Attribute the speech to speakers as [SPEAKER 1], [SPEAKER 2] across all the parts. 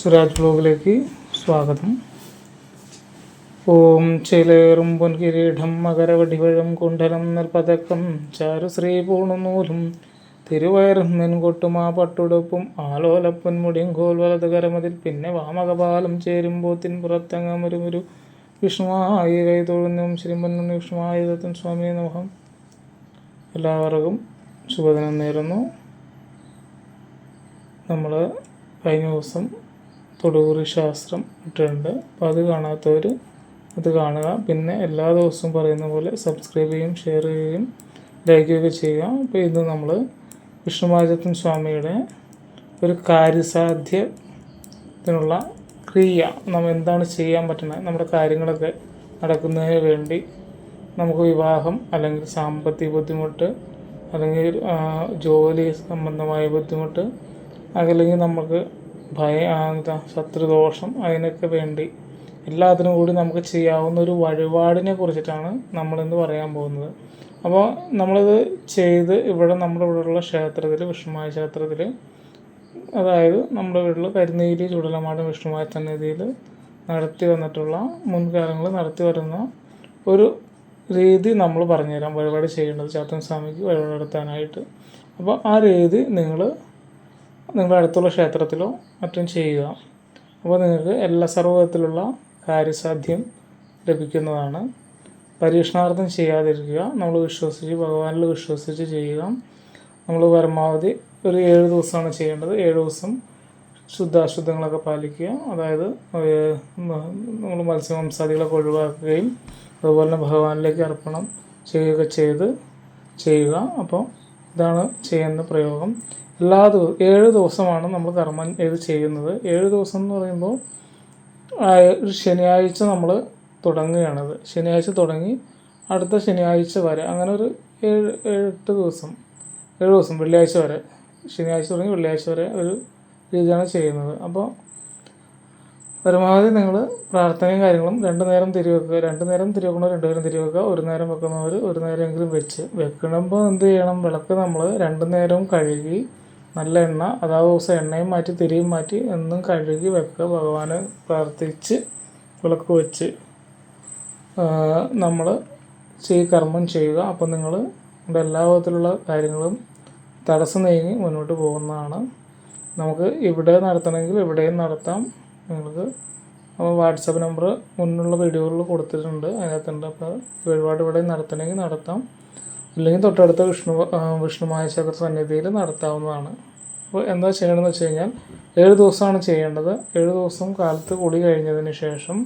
[SPEAKER 1] സുരാജ് ബ്ലോഗിലേക്ക് സ്വാഗതം. ഓം ചിലേറും പൊൻകിരീടം മകരവടിവഴം കുണ്ഡലം നിർപ്പതക്കം ചാരുശ്രീ പൂണുനൂലും തിരുവയറും മെൻകൊട്ടുമാ പട്ടുടുപ്പും ആലോലപ്പൻ കോൽ വലത് കരമതിൽ പിന്നെ വാമകപാലം ചേരുമ്പോത്തിൻ പുറത്തങ്ങമൊരുമൊരു വിഷ്ണുവായി കൈതൊഴുന്നും ശ്രീമന്നു വിഷ്ണുവായ ദത്തൻ സ്വാമിയെ നമഹം എല്ലാവർക്കും ശുഭദിനം നേരുന്നു. നമ്മൾ കഴിഞ്ഞ ദിവസം തൊടുകുറി ശാസ്ത്രം ഇട്ടിട്ടുണ്ട്. അപ്പോൾ അത് കാണാത്തവർ അത് കാണുക. പിന്നെ എല്ലാ ദിവസവും പറയുന്ന പോലെ സബ്സ്ക്രൈബ് ചെയ്യും ഷെയർ ചെയ്യുകയും ലൈക്ക് ചെയ്യുകയൊക്കെ ചെയ്യുക. അപ്പോൾ ഇന്ന് നമ്മൾ വിഷ്ണുമാചത്തൻ സ്വാമിയുടെ ഒരു കാര്യസാധ്യത്തിനുള്ള ക്രിയ. നമ്മൾ എന്താണ് ചെയ്യാൻ പറ്റുന്നത് നമ്മുടെ കാര്യങ്ങളൊക്കെ നടക്കുന്നതിന് വേണ്ടി നമുക്ക് വിവാഹം അല്ലെങ്കിൽ സാമ്പത്തിക ബുദ്ധിമുട്ട് അല്ലെങ്കിൽ ജോലി സംബന്ധമായ ബുദ്ധിമുട്ട് അല്ലെങ്കിൽ നമുക്ക് ഭയ എന്താ ശത്രുദോഷം അതിനൊക്കെ വേണ്ടി എല്ലാത്തിനും കൂടി നമുക്ക് ചെയ്യാവുന്ന ഒരു വഴിപാടിനെ കുറിച്ചിട്ടാണ് നമ്മളിന്ന് പറയാൻ പോകുന്നത്. അപ്പോൾ നമ്മളിത് ചെയ്ത് ഇവിടെ നമ്മുടെ ഇവിടെയുള്ള ക്ഷേത്രത്തിൽ വിഷ്ണുമായ ക്ഷേത്രത്തിൽ അതായത് നമ്മുടെ വീട്ടിൽ കരുനീലി ചുടലമാട് വിഷ്ണുമായ സന്നിധിയിൽ നടത്തി വന്നിട്ടുള്ള മുൻകാലങ്ങൾ നടത്തി വരുന്ന ഒരു രീതി നമ്മൾ പറഞ്ഞുതരാം. വഴിപാട് ചെയ്യേണ്ടത് ചാത്തൻ സ്വാമിക്ക് വഴിപാട് നടത്താനായിട്ട്. അപ്പോൾ ആ രീതി നിങ്ങൾ നിങ്ങളുടെ അടുത്തുള്ള ക്ഷേത്രത്തിലോ മറ്റും ചെയ്യുക. അപ്പോൾ നിങ്ങൾക്ക് എല്ലാ സർവതത്തിലുള്ള കാര്യസാധ്യം ലഭിക്കുന്നതാണ്. പരീക്ഷണാർത്ഥം ചെയ്യാതിരിക്കുക. നമ്മൾ വിശ്വസിച്ച് ഭഗവാനിൽ വിശ്വസിച്ച് ചെയ്യുക. നമ്മൾ പരമാവധി ഒരു ഏഴ് ദിവസമാണ് ചെയ്യേണ്ടത്. ഏഴ് ദിവസം ശുദ്ധാശുദ്ധങ്ങളൊക്കെ പാലിക്കുക. അതായത് നമ്മൾ മത്സ്യമാംസാദികളൊക്കെ ഒഴിവാക്കുകയും അതുപോലെ തന്നെ ഭഗവാനിലേക്ക് അർപ്പണം ചെയ്യുകയൊക്കെ ചെയ്ത് ചെയ്യുക. അപ്പോൾ ഇതാണ് ചെയ്യുന്ന പ്രയോഗം. എല്ലാ ദിവസവും ഏഴ് ദിവസമാണ് നമ്മൾ കർമ്മം ഇത് ചെയ്യുന്നത്. ഏഴ് ദിവസം എന്ന് പറയുമ്പോൾ ശനിയാഴ്ച നമ്മൾ തുടങ്ങുകയാണത് ശനിയാഴ്ച തുടങ്ങി അടുത്ത ശനിയാഴ്ച വരെ. അങ്ങനെ ഒരു ഏഴ് എട്ട് ദിവസം ഏഴ് ദിവസം വെള്ളിയാഴ്ച വരെ. ശനിയാഴ്ച തുടങ്ങി വെള്ളിയാഴ്ച വരെ ഒരു രീതിയാണ് ചെയ്യുന്നത്. അപ്പോൾ പരമാവധി നിങ്ങൾ പ്രാർത്ഥനയും കാര്യങ്ങളും രണ്ട് നേരം തിരിവെക്കുക രണ്ട് നേരം തിരിവെക്കണവർ രണ്ട് നേരം തിരിവെക്കുക ഒരു നേരം വെക്കുന്നവർ ഒരു നേരമെങ്കിലും വെച്ച് വെക്കണമ്പോൾ എന്ത് ചെയ്യണം? വിളക്ക് നമ്മൾ രണ്ട് നേരവും കഴുകി നല്ല എണ്ണ അതാ ദിവസം എണ്ണയും മാറ്റി തിരിയും മാറ്റി എന്നും കഴുകി വെക്കുക. ഭഗവാനെ പ്രാർത്ഥിച്ച് വിളക്ക് വെച്ച് നമ്മൾ ഈ കർമ്മം ചെയ്യുക. അപ്പം നിങ്ങൾ എല്ലാ വിധത്തിലുള്ള കാര്യങ്ങളും തടസ്സം നീങ്ങി മുന്നോട്ട് പോകുന്നതാണ്. നമുക്ക് ഇവിടെ നടത്തണമെങ്കിൽ ഇവിടെയും നടത്താം. നിങ്ങൾക്ക് വാട്സപ്പ് നമ്പർ മുന്നുള്ള വീഡിയോകളിൽ കൊടുത്തിട്ടുണ്ട്. അതിനകത്തുണ്ട്. അപ്പോൾ വഴിപാട് ഇവിടെ നടത്തണമെങ്കിൽ നടത്താം. ഇല്ലെങ്കിൽ തൊട്ടടുത്ത വിഷ്ണു വിഷ്ണു വിഷ്ണുമായ ക്ഷേത്ര സന്നിധിയിൽ നടത്താവുന്നതാണ്. അപ്പോൾ എന്താ ചെയ്യണമെന്ന് വെച്ച് കഴിഞ്ഞാൽ ഏഴ് ദിവസമാണ് ചെയ്യേണ്ടത്. ഏഴ് ദിവസം കാലത്ത് കുളി കഴിഞ്ഞതിന് ശേഷം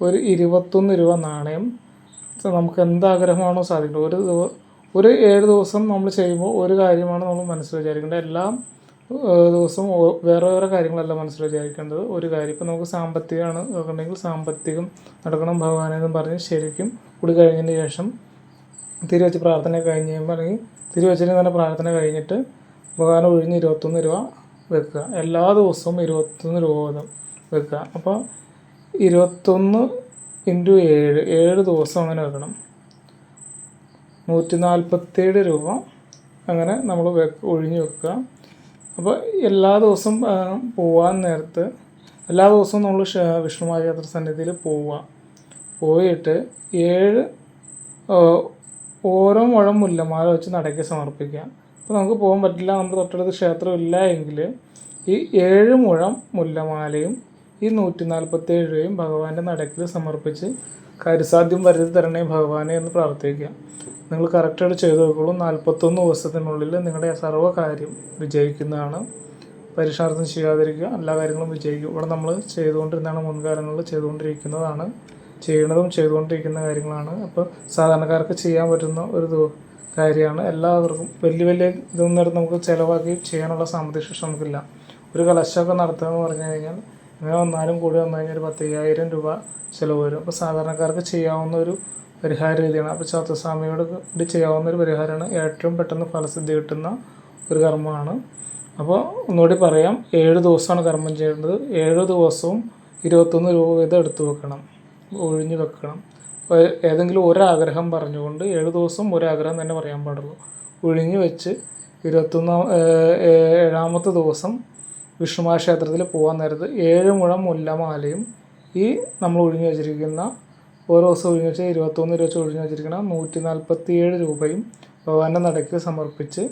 [SPEAKER 1] ഒരു ഇരുപത്തൊന്ന് രൂപ നാണയം നമുക്ക് എന്താഗ്രഹമാണോ സാധിക്കുന്നത്. ഒരു ഒരു ഏഴ് ദിവസം നമ്മൾ ചെയ്യുമ്പോൾ ഒരു കാര്യമാണ് നമ്മൾ മനസ്സിൽ വിചാരിക്കേണ്ടത്. എല്ലാം ദിവസവും വേറെ വേറെ കാര്യങ്ങളല്ല മനസ്സിൽ വിചാരിക്കേണ്ടത്. ഒരു കാര്യം ഇപ്പം നമുക്ക് സാമ്പത്തികമാണ്. നോക്കണമെങ്കിൽ സാമ്പത്തികം നടക്കണം ഭഗവാനെന്നും പറഞ്ഞ് ശരിക്കും കുടി കഴിഞ്ഞതിന് ശേഷം തിരുവച്ച് പ്രാർത്ഥന കഴിഞ്ഞ് കഴിയുമ്പോൾ അല്ലെങ്കിൽ തിരുവച്ചിന് തന്നെ പ്രാർത്ഥന കഴിഞ്ഞിട്ട് ഉപകാരം ഒഴിഞ്ഞ് ഇരുപത്തൊന്ന് രൂപ വെക്കുക. എല്ലാ ദിവസവും ഇരുപത്തൊന്ന് രൂപ വീതം വെക്കുക. അപ്പോൾ ഇരുപത്തൊന്ന് ഇന്റു ഏഴ് ഏഴ് ദിവസം അങ്ങനെ വെക്കണം. നൂറ്റി നാൽപ്പത്തേഴ് രൂപ അങ്ങനെ നമ്മൾ വെ ഒഴിഞ്ഞ് വെക്കുക. അപ്പോൾ എല്ലാ ദിവസവും പോകാൻ നേരത്ത് എല്ലാ ദിവസവും നമ്മൾ വിഷ്ണുമാര്യാത്ര സന്നിധിയിൽ പോവുക. പോയിട്ട് ഏഴ് ഓരോ മുഴം മുല്ലമാല വെച്ച് നടക്കി സമർപ്പിക്കാം. അപ്പോൾ നമുക്ക് പോകാൻ പറ്റില്ല. നമ്മുടെ തൊട്ടടുത്ത് ക്ഷേത്രം ഇല്ല എങ്കിൽ ഈ ഏഴ് മുഴം മുല്ലമാലയും ഈ നൂറ്റി നാൽപ്പത്തേഴ് രൂപയും ഭഗവാന്റെ നടക്കിൽ സമർപ്പിച്ച് കാര്യസാധ്യം വരുത്തി തരണേ ഭഗവാനെ എന്ന് പ്രാർത്ഥിക്കുക നിങ്ങൾ കറക്റ്റായിട്ട് ചെയ്തു നോക്കുള്ളൂ. നാൽപ്പത്തൊന്ന് ദിവസത്തിനുള്ളിൽ നിങ്ങളുടെ സർവ കാര്യം വിജയിക്കുന്നതാണ്. പരീക്ഷാർത്ഥം ചെയ്യാതിരിക്കുക. എല്ലാ കാര്യങ്ങളും വിജയിക്കും. ഇവിടെ നമ്മൾ ചെയ്തുകൊണ്ടിരുന്നതാണ് മുൻകാലങ്ങളിൽ ചെയ്തുകൊണ്ടിരിക്കുന്നതാണ്. ചെയ്യണതും ചെയ്തുകൊണ്ടിരിക്കുന്ന കാര്യങ്ങളാണ്. അപ്പോൾ സാധാരണക്കാർക്ക് ചെയ്യാൻ പറ്റുന്ന ഒരു കാര്യമാണ്. എല്ലാവർക്കും വലിയ വലിയ ഇതൊന്നും നേരം നമുക്ക് ചിലവാക്കി ചെയ്യാനുള്ള സാമ്പത്തിക ശേഷി നമുക്കില്ല. ഒരു കലശമൊക്കെ നടത്തുക എന്ന് പറഞ്ഞു കഴിഞ്ഞാൽ ഇങ്ങനെ വന്നാലും കൂടി വന്നു കഴിഞ്ഞാൽ ഒരു പത്തയ്യായിരം രൂപ ചിലവ് വരും. അപ്പോൾ സാധാരണക്കാർക്ക് ചെയ്യാവുന്ന ഒരു പരിഹാര രീതിയാണ്. അപ്പോൾ ചാത്തസ്വാമിയോട് കൂടി ചെയ്യാവുന്ന ഒരു പരിഹാരമാണ് ഏറ്റവും പെട്ടെന്ന് ഫലസിദ്ധി കിട്ടുന്ന ഒരു കർമ്മമാണ്. അപ്പോൾ ഒന്നുകൂടി പറയാം. ഏഴ് ദിവസമാണ് കർമ്മം ചെയ്യേണ്ടത്. ഏഴ് ദിവസവും ഇരുപത്തൊന്ന് രൂപ വീതം എടുത്തു വെക്കണം. ഒഴിഞ്ഞു വെക്കണം. ഏതെങ്കിലും ഒരാഗ്രഹം പറഞ്ഞുകൊണ്ട് ഏഴ് ദിവസം ഒരാഗ്രഹം തന്നെ പറയാൻ പാടുള്ളൂ. ഒഴിഞ്ഞു വെച്ച് ഇരുപത്തൊന്നാം ഏഴാമത്തെ ദിവസം വിഷ്ണുമാ ക്ഷേത്രത്തിൽ പോകാൻ നേരത്ത് ഏഴ് മുഴം മുല്ലമാലയും ഈ നമ്മൾ ഒഴിഞ്ഞു വെച്ചിരിക്കുന്ന ഓരോ ദിവസം ഒഴിഞ്ഞു വെച്ചാൽ ഇരുപത്തൊന്ന് രൂപ ഒഴിഞ്ഞു വെച്ചിരിക്കുന്ന നൂറ്റി നാൽപ്പത്തി ഏഴ് രൂപയും ഭഗവാന്റെ നടയ്ക്ക് സമർപ്പിച്ച്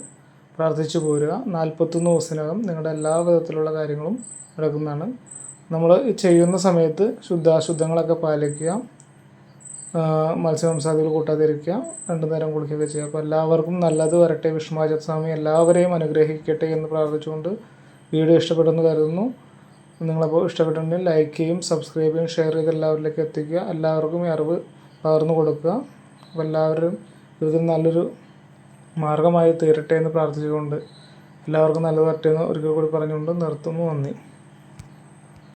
[SPEAKER 1] പ്രാർത്ഥിച്ചു പോരുക. നാൽപ്പത്തൊന്ന് ദിവസത്തിനകം നിങ്ങളുടെ എല്ലാ വിധത്തിലുള്ള കാര്യങ്ങളും നടക്കുന്നതാണ്. നമ്മൾ ചെയ്യുന്ന സമയത്ത് ശുദ്ധാശുദ്ധങ്ങളൊക്കെ പാലിക്കുക മത്സ്യമാംസാദികൾ കൂട്ടാതിരിക്കുക രണ്ടു നേരം കുളിക്കുകയൊക്കെ ചെയ്യുക. അപ്പോൾ എല്ലാവർക്കും നല്ലത് വരട്ടെ. വിഷ്ണുവാച സ്വാമി എല്ലാവരെയും അനുഗ്രഹിക്കട്ടെ എന്ന് പ്രാർത്ഥിച്ചുകൊണ്ട് വീഡിയോ ഇഷ്ടപ്പെടുന്നു കരുതുന്നു. നിങ്ങളപ്പോൾ ഇഷ്ടപ്പെട്ടിട്ടുണ്ടെങ്കിൽ ലൈക്ക് ചെയ്യും സബ്സ്ക്രൈബ് ചെയ്യും ഷെയർ ചെയ്ത് എല്ലാവരിലേക്ക് എത്തിക്കുക. എല്ലാവർക്കും ഈ അറിവ് പകർന്നു കൊടുക്കുക. അപ്പോൾ എല്ലാവരും ഇതിൽ നല്ലൊരു മാർഗമായി തീരട്ടെ എന്ന് പ്രാർത്ഥിച്ചുകൊണ്ട് എല്ലാവർക്കും നല്ലത് വരട്ടെ എന്ന് ഒരിക്കൽ കൂടി പറഞ്ഞുകൊണ്ട് നിർത്തുന്നു. നന്ദി.